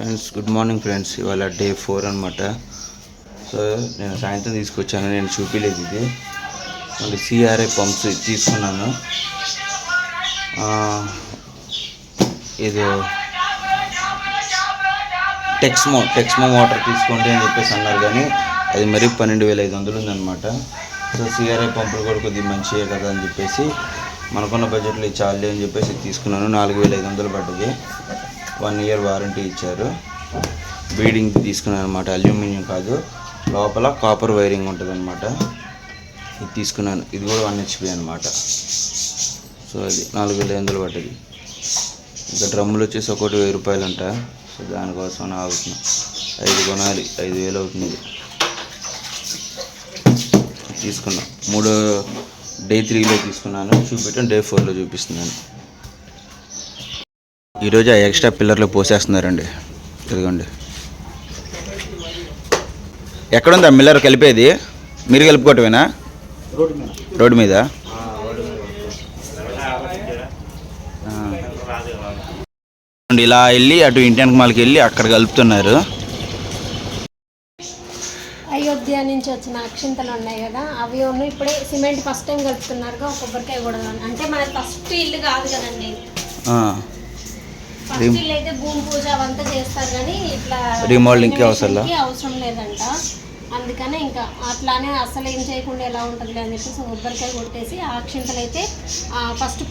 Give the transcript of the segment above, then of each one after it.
Friends good morning friends ఇవాళ day four అనమాట so నేను సాయంత్రం తీసుకొచ్చాను నేను చూపించలేదు ఇది. మళ్ళీ సిఆర్ఐ పంప్స్ తీసుకున్నాను. ఇది టెక్స్మో టెక్స్మో వాటర్ తీసుకోండి అని చెప్పేసి అన్నారు కానీ అది మరీ పన్నెండు వేల ఐదు వందలు ఉందన్నమాట. సో సిఆర్ఐ పంపులు కూడా కొద్దిగా మంచివే కదా అని చెప్పేసి మనకున్న బడ్జెట్లో ఇది చాలే అని చెప్పేసి తీసుకున్నాను. నాలుగు వేల ఐదు వందలు పడ్డది. వన్ ఇయర్ వారంటీ ఇచ్చారు. బీడింగ్ తీసుకున్నాను అనమాట అల్యూమినియం కాదు. లోపల కాపర్ వైరింగ్ ఉంటుంది అనమాట ఇది తీసుకున్నాను. ఇది కూడా వన్ హెచ్పి అనమాట సో అది నాలుగు వేల ఎనిమిది వందలు పడ్డది. ఇంకా డ్రమ్ములు వచ్చేసి ఒకటి వెయ్యి రూపాయలు అంట సో దానికోసం ఆగుతున్నా. ఐదు కొనాలి. ఐదు వేలు అవుతుంది తీసుకున్నాను మూడు డే త్రీలో తీసుకున్నాను. చూపెట్టాను డే ఫోర్లో చూపిస్తున్నాను. ఈరోజు ఆ ఎక్స్ట్రా పిల్లర్లో పోసేస్తున్నారండి. ఇదిగోండి. ఎక్కడుంది ఆ మిల్లర్ కలిపేది? మీరు కలుపుకోవటమేనా? రోడ్డు మీద. ఆ. ఇలా వెళ్ళి అటు ఇంటి వెనకమాలకి వెళ్ళి అక్కడ కలుపుతున్నారు. అయోధ్య నుంచి వచ్చిన అక్షింతలు ఉన్నాయి కదా అవి ఉన్న ఇప్పుడే సిమెంట్ ఫస్ట్ టైం కలుపుతున్నారుగా ఒక కొబ్బరికాయ కూడా. అంటే మన ఫస్ట్ ఇల్లు కాదు కదండి. అయితే భూమి పూజ అవంతా చేస్తారు కానీ ఇట్లా అవసరం లేదంట. అందుకనే ఇంకా అట్లానే అసలు ఏం చేయకుండా ఎలా ఉంటుంది అని చెప్పేసి కొబ్బరికాయ కొట్టేసి ఆ అక్షింతలు అయితే ఫస్ట్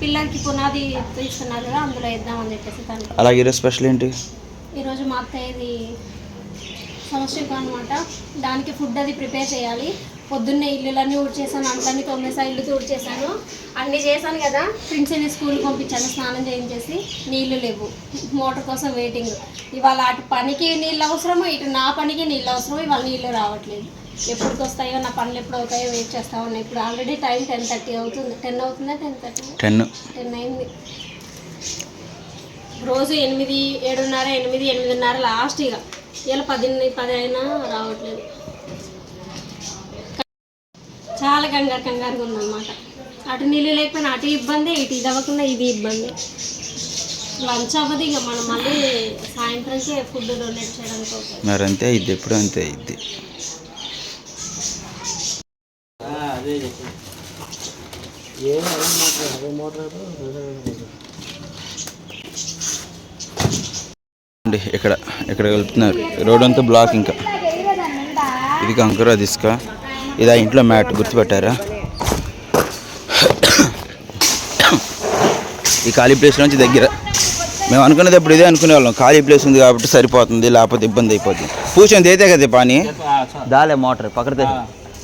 పిల్లలకి పునాది తీస్తున్నారు కదా అందులో వేద్దామని చెప్పేసి తను. అలాగే ఈరోజు స్పెషల్ ఏంటి? ఈరోజు మా అత్తయ్యది సంవత్సరం అనమాట దానికి ఫుడ్ అది ప్రిపేర్ చేయాలి. పొద్దున్నే ఇల్లులన్నీ ఊడ్చేసాను అంట్లన్నీ తొమ్మేసా ఇల్లు తుడిచేసాను. అన్నీ చేశాను కదా ప్రిన్స్ని స్కూల్కి పంపించాను స్నానం చేయించేసి నీళ్ళు లేవు. మోటార్ కోసం వెయిటింగ్ ఇవాళ అటు పనికి నీళ్ళు అవసరమో ఇటు నా పనికి నీళ్ళు అవసరమో ఇవాళ నీళ్ళు రావట్లేదు. ఎప్పటికి వస్తాయో నా పనులు ఎప్పుడు అవుతాయో వెయిట్ చేస్తా ఉన్నాయి ఇప్పుడు ఆల్రెడీ టైం టెన్ థర్టీ అవుతుంది. టెన్ అవుతుందా టెన్ థర్టీ టెన్ టెన్ అయింది. రోజు ఎనిమిది ఏడున్నర ఎనిమిది ఎనిమిదిన్నర లాస్ట్ ఇక ఇలా పది పది అయినా రావట్లేదు. చాలా కంగారు కంగారుగా ఉందన్నమాట. అటు నీళ్ళు లేకపోయినా అటు ఇబ్బంది ఇటు ఇది అవ్వకుండా ఇది ఇబ్బంది. లంచ్ అవ్వదు ఇక మనం మళ్ళీ సాయంత్రంకే ఫుడ్ డొనేట్ చేయడానికి మరి అంతే ఇది ఎప్పుడు అంతే ఇది ఇక్కడ ఇక్కడ కలుపుతున్నారు. రోడ్ అంతా బ్లాక్ ఇంకా. ఇది కంకర అది ఇసుక ఇది ఆ ఇంట్లో మ్యాట్ గుర్తుపెట్టారా ఈ ఖాళీ ప్లేస్ నుంచి దగ్గర మేము అనుకునేది ఇప్పుడు ఇదే అనుకునే వాళ్ళం ఖాళీ ప్లేస్ ఉంది కాబట్టి సరిపోతుంది లేకపోతే ఇబ్బంది అయిపోతుంది పూచని దేతే కదా పానీ దాలే మోటార్ పక్కన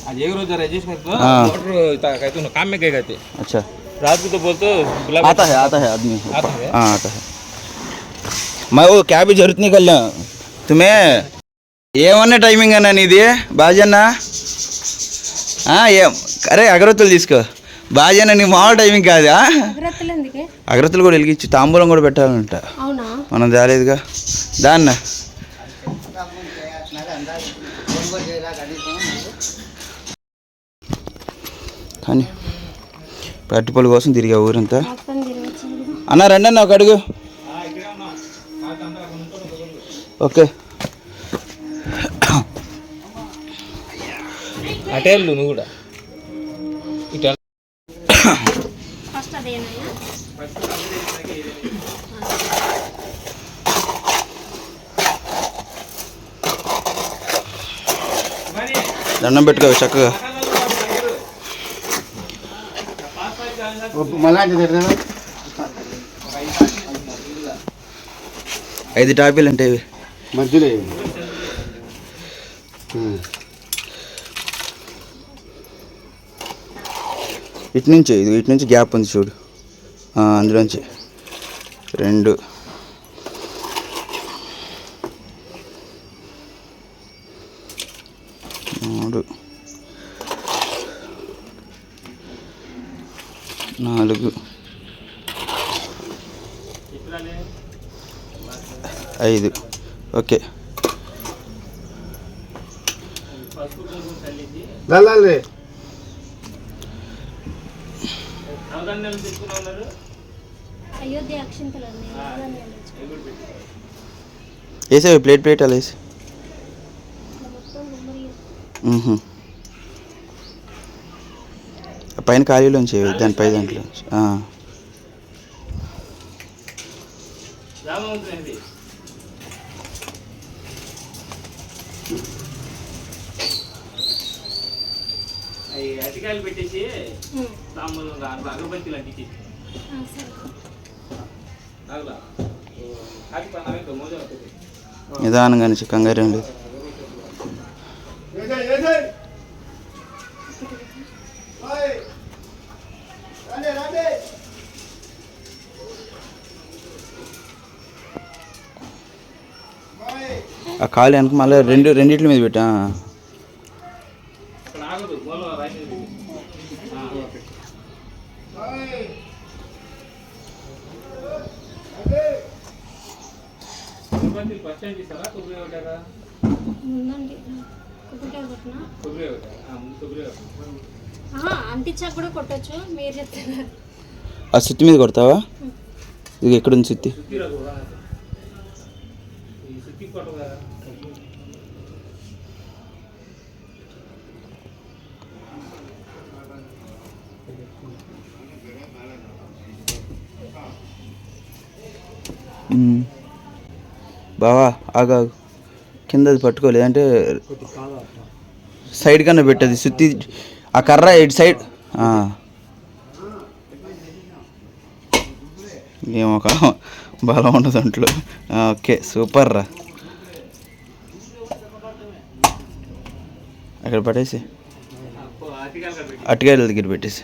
आज एक रोज रजिस्टर कर दो हाँ। मोटर इतना कहते हो ना, काम में क्या कहते अच्छा रात को तो बोलते हो गुलाब आता है आता है आदमी आता है? हाँ आता है मैं वो क्या भी जरूरत नहीं कर लिया तुम्हें ఏమన్నా టైమింగ్ అన్నా నీది బాజన్నా ఆ, ఏం అరే అగరత్తులు తీసుకో. బాజన్న నీ మామూలు టైమింగ్ కాదా అగ్రత్తులు కూడా వెలిగించి తాంబూలం కూడా పెట్టాలంట. మనం తేలేదుగా. దాన్న. కానీ పట్టుపల్లి కోసం తిరిగా ఊరంతా. అన్న రండి అన్న ఒక అడుగు ఓకే. అటే వెళ్ళు నువ్వు కూడా. ఇటు ఫస్ట్ దండం పెట్టుకో చక్కగా. ఐదు టాపీలు అంటే మధ్యలో ఇటు నుంచి ఇది ఇటు నుంచి గ్యాప్ ఉంది చూడు. అందులోంచి. రెండు. మూడు. నాలుగు. ఐదు. ఓకే. లాలే అయోధ్య అక్షింతలు ఉన్నాయి వేసావు ప్లేట్ ప్లేట్ అలా వేసి. పైన ఖాళీలోంచి దాని పై దాంట్లో. పెట్టేసి తాంబూలం దాంట్లో నిదానంగా నుంచి కంగారు లేదు ఆ కాలు వెనక మళ్ళీ రెండు రెండిట్ల మీద పెట్టా. ఉందండి. కొబ్బరికాయ కొట్టినా? అంటించాక కూడా కొట్టొచ్చు. మీరు ఆ సుత్తి మీద కొడతావా? ఇది ఎక్కడుంది సుత్తి సుత్తిరా బావా ఆగా కింద పట్టుకో లేదంటే సైడ్ కన్నా పెట్టది. సుత్తి ఆ కర్ర ఇటు సైడ్. ఏమో ఒక బలం ఉండదు దాంట్లో ఓకే సూపర్ రా. అక్కడ పట్టేసి అతికాయలు అటుకాయల దగ్గర పెట్టేసి.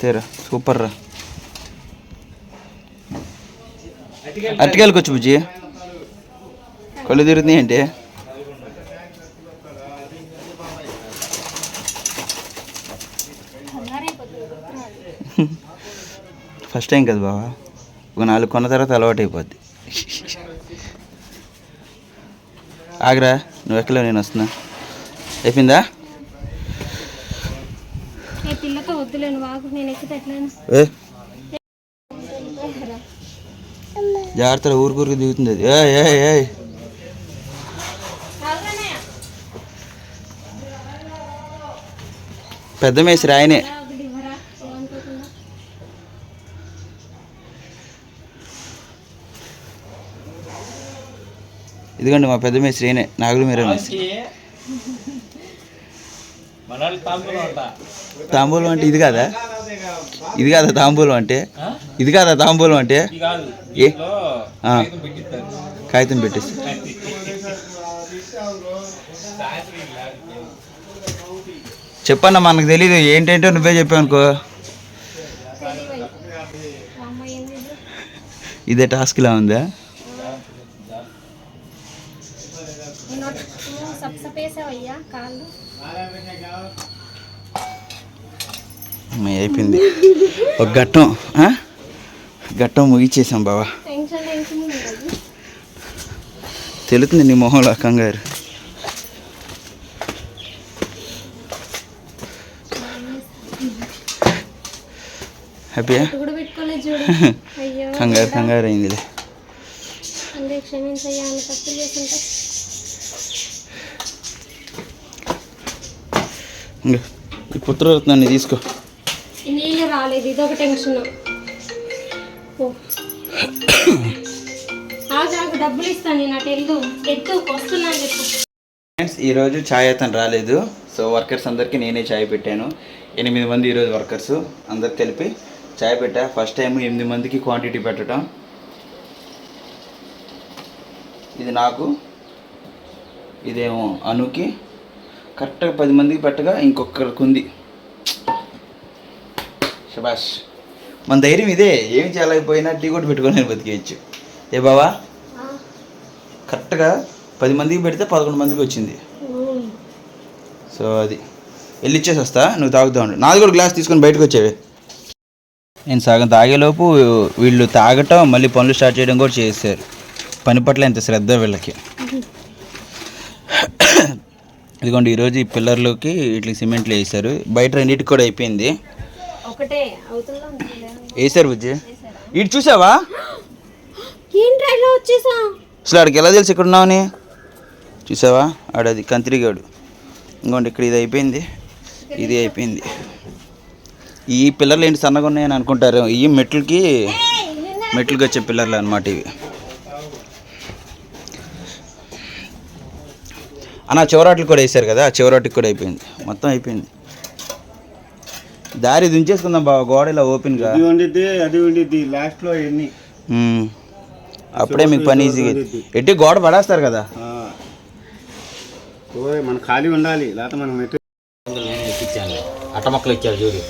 అంతేరా సూపర్ రా. అటుకెళ్ళకొచ్చు బుజ్జి. కళ్ళు తిరుగుతున్నాయి ఏంటి? ఫస్ట్ టైం కదా బావా. ఒక నాలుగు కొన్న తర్వాత అలవాటు అయిపోద్ది. ఆగరా నువ్వు ఎక్కలేవు నేను వస్తున్నా. అయిపోయిందా? ఏ? జాగ్రత్తగా ఊరికూరికి దిగుతుంది అది. ఏ ఏ ఏ పెద్ద మేస్త్రి ఆయనే. ఇదిగోండి మా పెద్ద మేస్త్రి ఆయనే. నాగులు మీరే మేస్త్రి. మనాలి తాంబూలం అంట. తాంబూలం అంటే ఇది కాదా? ఇది కాదా తాంబూలం అంటే? ఇది కాదా తాంబూలం అంటే? ఇది కాదు. ఏ? కాగితం పెట్టేసి. చెప్పన్నా మనకు తెలీదు. ఏంటంటో నువ్వే చెప్పావు అనుకో? ఇదే? టాస్క్లా ఉందా నేను నువ్వు సప్సపేసావయ్యా కాళ్ళు అమ్మాయి అయిపోయింది. ఒక ఘట్టం ఆ? ఘట్టం ముగిచ్చేసాం బావా. తెలుతుంది తెలుస్తుంది నీ మొహంలో కంగారు. హ్యాపీయా కంగారు కంగారు అయిందిలే. ఈ పుత్రరత్నాన్ని తీసుకో. రాలేదు ఇదొక టెన్షన్. ఓ. ఆగు డబ్బులు ఇస్తాను నేను అటు వెళ్ళు. ఎత్తు వస్తున్నాను చెప్పు. ఫ్రెండ్స్ ఈరోజు ఛాయ్ అతను రాలేదు. సో వర్కర్స్ అందరికీ నేనే ఛాయ్ పెట్టాను. ఎనిమిది మంది ఈరోజు వర్కర్స్ అందరికి కలిపి ఛాయ్ పెట్టా. ఫస్ట్ టైం ఎనిమిది మందికి క్వాంటిటీ పెట్టడం. ఇది నాకు ఇదేమో అనుకి. కరెక్ట్గా పది మందికి పెట్టగా ఇంకొకరికి ఉంది. శబాష్ మన ధైర్యం ఇదే ఏమి చేయలేకపోయినా టీ కొట్టి పెట్టుకొని బతికేయచ్చు. ఏ బావా? కరెక్ట్గా పది మందికి పెడితే పదకొండు మందికి వచ్చింది. సో అది. వెళ్ళి ఇచ్చేసి వస్తా నువ్వు తాగుతా ఉండు. నాది కూడా గ్లాస్ తీసుకొని బయటకు వచ్చేవి. నేను సగం తాగేలోపు వీళ్ళు తాగటం మళ్ళీ పనులు స్టార్ట్ చేయడం కూడా చేశారు పని పట్ల ఎంత శ్రద్ధ వీళ్ళకి. ఇదిగోండి ఈరోజు ఈ పిల్లర్లోకి ఇట్లా సిమెంట్లు వేసారు బయట రెండింటికి కూడా అయిపోయింది. ఒకటే? వేసారు బుజ్జి? ఇటు చూసావా? ఏంట్రా ఇలా వచ్చేసా? అసలు ఆడికి ఎలా తెలుసు ఇక్కడ ఉన్నావని? చూసావా? ఆడది కంత్రిగాడు. ఇంకోండి ఇక్కడ ఇది అయిపోయింది. ఇది అయిపోయింది. ఈ పిల్లర్లు ఏంటి సన్నగా ఉన్నాయని అనుకుంటారు. ఈ మెట్లకి మెట్లకి వచ్చే పిల్లర్లు అనమాట ఇవి. అన్న చివరాట్లు కూడా వేసారు కదా? ఆ చివరాటికి కూడా అయిపోయింది. మొత్తం అయిపోయింది. దారి దుంచేసుకుందాం బాబా గోడ ఇలా ఓపెన్గా ఇది వండిద్ది అది వండిద్ది లాస్ట్లో ఎన్ని. అప్పుడే మీకు పని ఈజీగా ఎట్టి గోడ పడేస్తారు కదా. మన ఖాళీ ఉండాలి లేకపోతే మనం అట్ట మొక్కలు ఇచ్చారు చూడు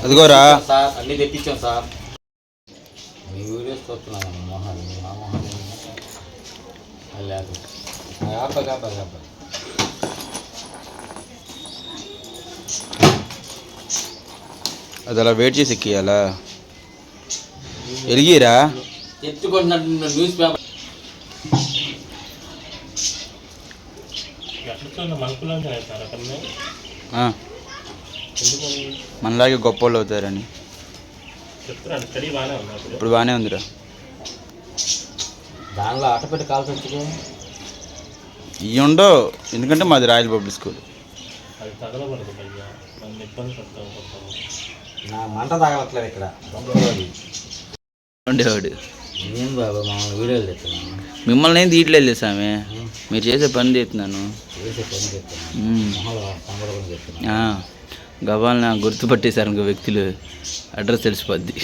అదిగోరా. సార్ అన్ని తెప్పించాం సార్ మీ వీడియోస్ చూస్తున్నాను మా లేదు అది అలా వెయిట్ చేసి ఎక్కియాలా? ఎలిగిరా? ఎత్తుకుంటున్నట్టు న్యూస్ పేపర్. మనలాగే గొప్ప వాళ్ళు అవుతారని ఇప్పుడు బాగానే ఉందిరా. దానిలో ఆట పెట్టి కాల్సి వచ్చింది. ఇవి ఉండవు ఎందుకంటే మాది రాయల్ పబ్లిక్ స్కూల్. నా మంట తగలట్లేదు ఇక్కడ. ఉండేవాడు. ఏం బాబా మా వీడియోలు తెస్తున్నాను. మిమ్మల్ని ఏం తీయట్లేదు సామె. మీరు చేసే పని చేస్తున్నాను. చేసే పని గబాల్ని గుర్తుపట్టేశారు ఇంకో వ్యక్తులు. అడ్రస్ తెలిసిపోద్ది.